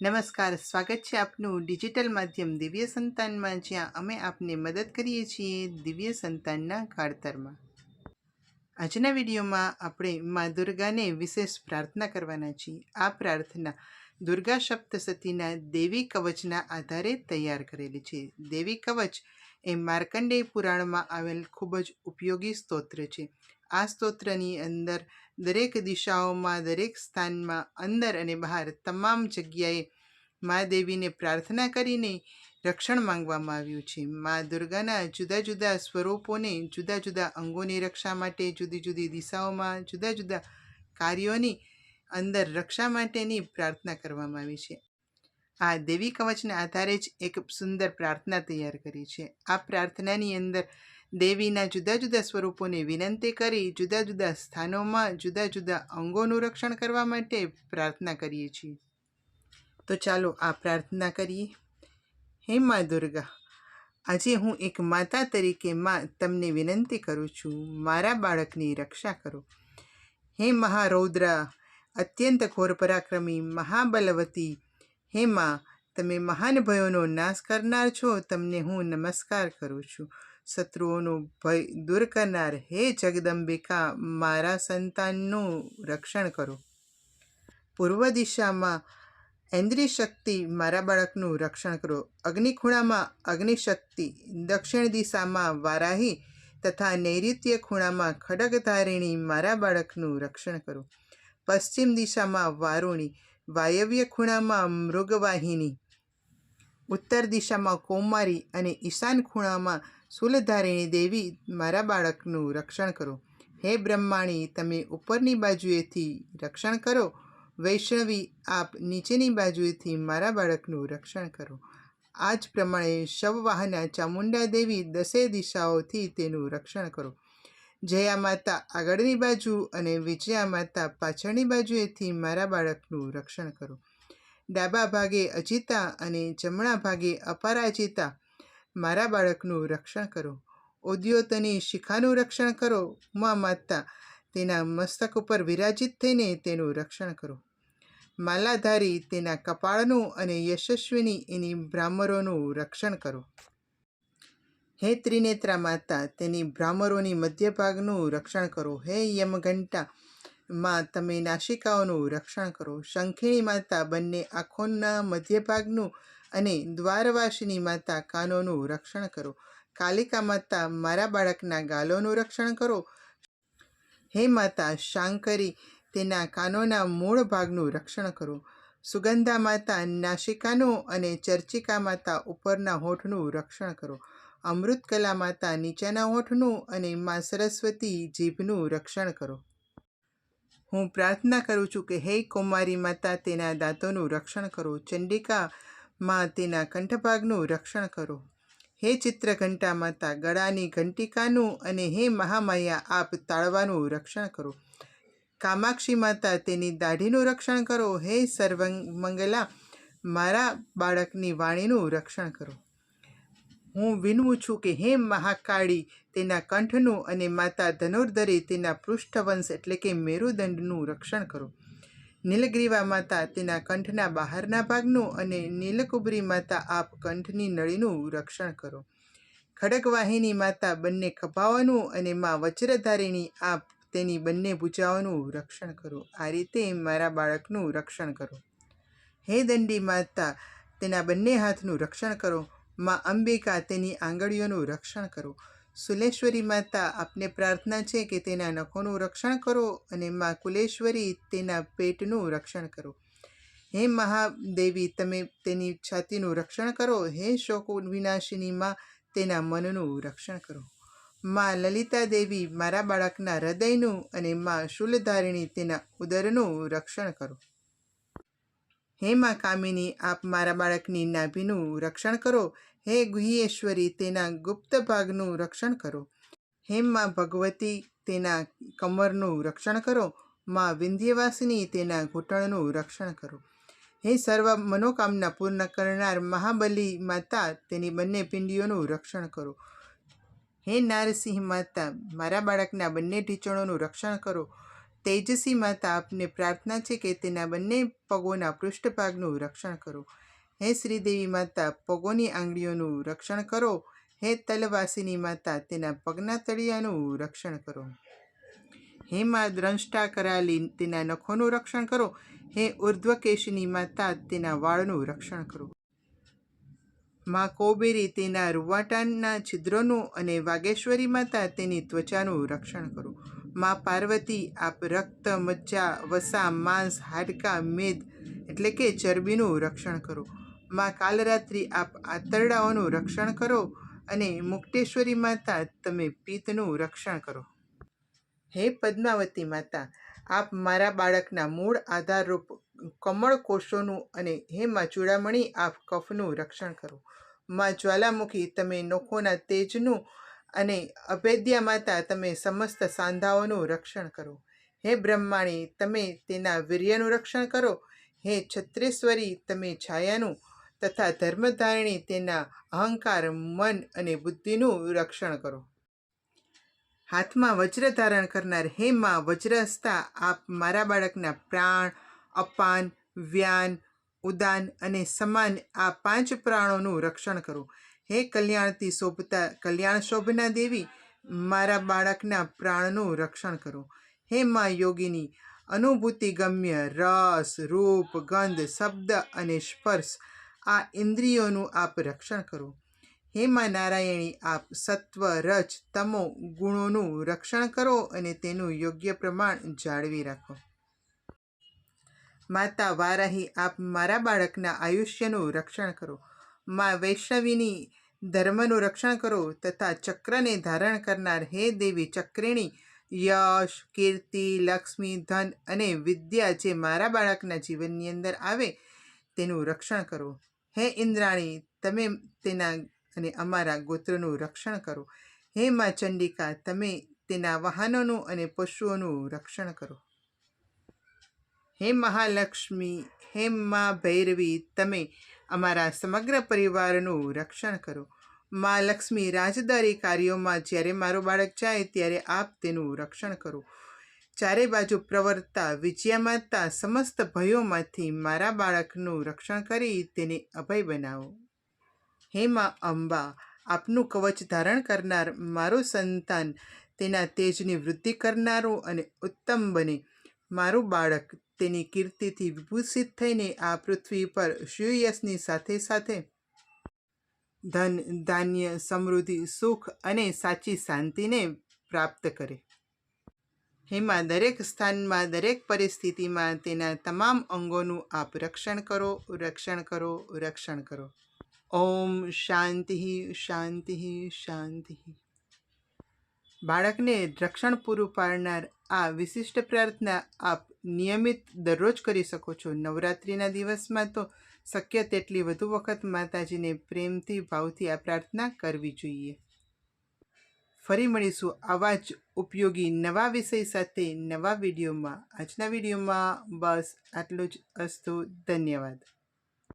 નમસ્કાર, સ્વાગત છે આપનું ડિજિટલ માધ્યમ દિવ્ય સંતાનમાં, જ્યાં અમે આપને મદદ કરીએ છીએ દિવ્ય સંતાનના કાળતરમાં આજના વિડીયોમાં આપણે મા દુર્ગાને વિશેષ પ્રાર્થના કરવાના છીએ. આ પ્રાર્થના દુર્ગા સપ્તસતીના દેવી કવચના આધારે તૈયાર કરેલી છે. દેવી કવચ એ માર્કંડેય પુરાણમાં આવેલ ખૂબ જ ઉપયોગી સ્તોત્ર છે. આ સ્તોત્રની અંદર દરેક દિશાઓમાં, દરેક સ્થાનમાં, અંદર અને બહાર તમામ જગ્યાએ મા દેવીને પ્રાર્થના કરીને રક્ષણ માંગવામાં આવ્યું છે. મા દુર્ગાના જુદા જુદા સ્વરૂપોને, જુદા જુદા અંગોની રક્ષા માટે, જુદી જુદી દિશાઓમાં, જુદા જુદા કાર્યોની અંદર રક્ષા માટેની પ્રાર્થના કરવામાં આવી છે. આ દેવી કવચના આધારે જ એક સુંદર પ્રાર્થના તૈયાર કરી છે. આ પ્રાર્થનાની અંદર દેવીના જુદા જુદા સ્વરૂપોને વિનંતી કરી, જુદા જુદા સ્થાનોમાં જુદા જુદા અંગોનું રક્ષણ કરવા માટે પ્રાર્થના કરીએ છીએ. તો ચાલો આ પ્રાર્થના કરીએ. હે મા દુર્ગા, આજે હું એક માતા તરીકે માં તમને વિનંતી કરું છું, મારા બાળકની રક્ષા કરો. હે મહારૌદ્ર, અત્યંત ઘોર પરાક્રમી, મહાબલવતી, હે માં તમે મહાન ભયોનો નાશ કરનાર છો, તમને હું નમસ્કાર કરું છું. શત્રુઓનો ભય દૂર કરનાર, હે જગદંબિકા, મારા સંતાનનું રક્ષણ કરો. પૂર્વ દિશામાં ઇન્દ્રિય શક્તિ મારા બાળકનું રક્ષણ કરો. અગ્નિખૂણામાં અગ્નિશક્તિ, દક્ષિણ દિશામાં વારાહી તથા નૈઋત્ય ખૂણામાં ખડગધારિણી મારા બાળકનું રક્ષણ કરો. પશ્ચિમ દિશામાં વારુણી, વાયવ્ય ખૂણામાં મૃગવાહિની ઉત્તર દિશામાં કૌમારી અને ઈશાન ખૂણામાં સુલધારિણી દેવી મારા બાળકનું રક્ષણ કરો. હે બ્રહ્માણી, તમે ઉપરની બાજુએથી રક્ષણ કરો. વૈષ્ણવી, આપ નીચેની બાજુએથી મારા બાળકનું રક્ષણ કરો. આ જ પ્રમાણે શવવાહના ચામુંડા દેવી દસે દિશાઓથી તેનું રક્ષણ કરો. જયા માતા આગળની બાજુ અને વિજયા માતા પાછળની બાજુએથી મારા બાળકનું રક્ષણ કરો. ડાબા ભાગે અજિતા અને જમણા ભાગે અપરાજિતા મારા બાળકનું રક્ષણ કરો. ઉદ્યોતની શિખાનું રક્ષણ કરો ઉમા માતા. તેના મસ્તક ઉપર વિરાજિત થઈને તેનું રક્ષણ કરો. માલાધારી તેના કપાળનું અને યશસ્વીની એની બ્રાહ્મરોનું રક્ષણ કરો. હે ત્રિનેત્રા માતા, તેની બ્રાહ્મરોની મધ્ય ભાગનું રક્ષણ કરો. હે યમઘંટા માં તમે નાશિકાઓનું રક્ષણ કરો. શંખીણી માતા બંને આંખોના મધ્ય ભાગનું અને દ્વારવાસીની માતા કાનોનું રક્ષણ કરો. કાલિકા માતા મારા બાળકના ગાલોનું રક્ષણ કરો. હે માતા શાંકરી, તેના કાનોના મૂળ ભાગનું રક્ષણ કરો. સુગંધા માતા નાશિકાનું અને ચર્ચિકા માતા ઉપરના હોઠનું રક્ષણ કરો. અમૃતકલા માતા નીચેના હોઠનું અને મા સરસ્વતી જીભનું રક્ષણ કરો. હું પ્રાર્થના કરું છું કે હે કુમારી માતા, તેના દાંતોનું રક્ષણ કરો. ચંડિકા માં તેના કંઠભાગનું રક્ષણ કરો. હે ચિત્રઘંટા માતા, ગળાની ઘંટિકાનું અને હે મહામાયા, આપ તાળવાનું રક્ષણ કરો. કામાક્ષી માતા, તેની દાઢીનું રક્ષણ કરો. હે સર્વમંગલા, મારા બાળકની વાણીનું રક્ષણ કરો. હું વિનવું છું કે હે મહાકાળી, તેના કંઠનું અને માતા ધનુર્ધરી તેના પૃષ્ઠવંશ એટલે કે મેરુદંડનું રક્ષણ કરો. નીલગ્રીવા માતા તેના કંઠના બહારના ભાગનું અને નીલકુબરી માતા આપ કંઠની નળીનું રક્ષણ કરો. ખડકવાહિની માતા બંને ખભાઓનું અને મા વજ્રધારીણી આપ તેની બંને ભૂજાઓનું રક્ષણ કરો. આ રીતે મારા બાળકનું રક્ષણ કરો. હે દંડી માતા, તેના બંને હાથનું રક્ષણ કરો. માં અંબિકા તેની આંગળીઓનું રક્ષણ કરો. સુલેશ્વરી માતા આપને પ્રાર્થના છે કે તેના નખોનું રક્ષણ કરો અને માં કુલેશ્વરી તેના પેટનું રક્ષણ કરો. હે મહાદેવી, તમે તેની છાતીનું રક્ષણ કરો. હે શોક વિનાશિની માં, તેના મનનું રક્ષણ કરો. માં લલિતા દેવી મારા બાળકના હૃદયનું અને માં શૂલધારિણી તેના ઉદરનું રક્ષણ કરો. હે મા કામિની, આપ મારા બાળકની નાભીનું રક્ષણ કરો. હે ગુહ્યેશ્વરી, તેના ગુપ્ત ભાગનું રક્ષણ કરો. હે મા ભગવતી, તેના કમરનું રક્ષણ કરો. મા વિંધ્યવાસિની, તેના ઘૂંટણનું રક્ષણ કરો. હે સર્વ મનોકામના પૂર્ણ કરનાર મહાબલી માતા, તેની બંને પિંડીઓનું રક્ષણ કરો. હે નારસિંહ માતા, મારા બાળકના બંને ઢીચણોનું રક્ષણ કરો. તેજસી માતા આપને પ્રાર્થના છે કે તેના બંને પગોના પૃષ્ઠભાગનું રક્ષણ કરો. હે શ્રીદેવી માતા, પગોની આંગળીઓનું રક્ષણ કરો. હે તલવાસીની માતા, તેના પગના તળિયાનું રક્ષણ કરો. હે માં દ્રંષ્ટા કરાલી, તેના નખોનું રક્ષણ કરો. હે ઉર્ધ્વકેશની માતા, તેના વાળનું રક્ષણ કરો. માં કોબેરી, તેના રૂવાટાના છિદ્રોનું અને વાગેશ્વરી માતા, તેની ત્વચાનું રક્ષણ કરો. માં પાર્વતી, આપ રક્ત મજ્જા વસા, માંસ, હાડકાં, મેદ એટલે કે ચરબીનું રક્ષણ કરો. માં કાલરાત્રિ, આપ આંતરડાઓનું રક્ષણ કરો અને મુક્તેશ્વરી માતા તમે પિત્તનું રક્ષણ કરો. હે પદ્માવતી માતા, આપ મારા બાળકના મૂળ આધારરૂપ કમળ કોષોનું અને હે માં ચૂડામણી, આપ કફનું રક્ષણ કરો. માં જ્વાલામુખી, તમે નોખોના તેજનું અને અભેદ્યા માતા તમે સમસ્ત સાંધાઓનું રક્ષણ કરો. હે બ્રહ્માણી, તમે તેના વીર્યનું રક્ષણ કરો. હે છત્રેશ્વરી, તમે છાયાનું તથા ધર્મધારિણી તેના અહંકાર, મન અને બુદ્ધિનું રક્ષણ કરો. હાથમાં વજ્ર ધારણ કરનાર હે માં વજ્રહસ્તા આપ મારા બાળકના પ્રાણ, અપાન, વ્યાન, ઉદાન અને સમાન આ પાંચ પ્રાણોનું રક્ષણ કરો. હે કલ્યાણથી શોભતા કલ્યાણ શોભના દેવી, મારા બાળકના પ્રાણનું રક્ષણ કરો. હે મા યોગીની, અનુભૂતિ ગમ્ય, રસ, રૂપ, ગંધ, શબ્દ અને સ્પર્શ, આ ઇન્દ્રિયોનું આપ રક્ષણ કરો. હે મા નારાયણી, આપ સત્વ, રજ, તમો ગુણોનું રક્ષણ કરો અને તેનું યોગ્ય પ્રમાણ જાળવી રાખો. માતા વારાહી, આપ મારા બાળકના આયુષ્યનું રક્ષણ કરો. માં વૈષ્ણવીની ધર્મનું રક્ષણ કરો તથા ચક્રને ધારણ કરનાર હે દેવી ચક્રિણી, યશ, કીર્તિ, લક્ષ્મી, ધન અને વિદ્યા જે મારા બાળકના જીવનની અંદર આવે તેનું રક્ષણ કરો. હે ઇન્દ્રાણી, તમે તેના અને અમારા ગોત્રનું રક્ષણ કરો. હે મા ચંડિકા, તમે તેના વાહનોનું અને પશુઓનું રક્ષણ કરો. હે મહાલક્ષ્મી, હે મા ભૈરવી, તમે અમારા સમગ્ર પરિવારનું રક્ષણ કરો. મા લક્ષ્મી રાજદારી કાર્યોમાં જ્યારે મારું બાળક જાય ત્યારે આપ તેનું રક્ષણ કરો. ચારે બાજુ પ્રવર્તા વિજયામાતા સમસ્ત ભયોમાંથી મારા બાળકનું રક્ષણ કરી તેને અભય બનાવો. હે મા અંબા, આપનું કવચ ધારણ કરનાર મારું સંતાન તેના તેજની વૃદ્ધિ કરનારું અને ઉત્તમ બને. મારું બાળક તેની કીર્તિથી વિભૂષિત થઈને આ પૃથ્વી પર શ્રેયસની સાથે સાથે ધન, ધાન્ય, સમૃદ્ધિ, સુખ અને સાચી શાંતિને પ્રાપ્ત કરે. હેમાં દરેક સ્થાનમાં, દરેક પરિસ્થિતિમાં તેના તમામ અંગોનું આપ રક્ષણ કરો રક્ષણ કરો રક્ષણ કરો. ઓમ શાંતિ શાંતિ શાંતિ. બાળકને રક્ષણ પૂરું પાડનાર આ વિશિષ્ટ પ્રાર્થના આપ નિયમિત દરરોજ કરી શકો છો. નવરાત્રિના દિવસમાં તો શક્ય તેટલી વધુ વખત માતાજીને પ્રેમથી, ભાવથી આ પ્રાર્થના કરવી જોઈએ. ફરી મળીશું આવા જ ઉપયોગી નવા વિષય સાથે નવા વિડીયોમાં. આજના વિડીયોમાં બસ આટલું જ. અસ્તુ, ધન્યવાદ.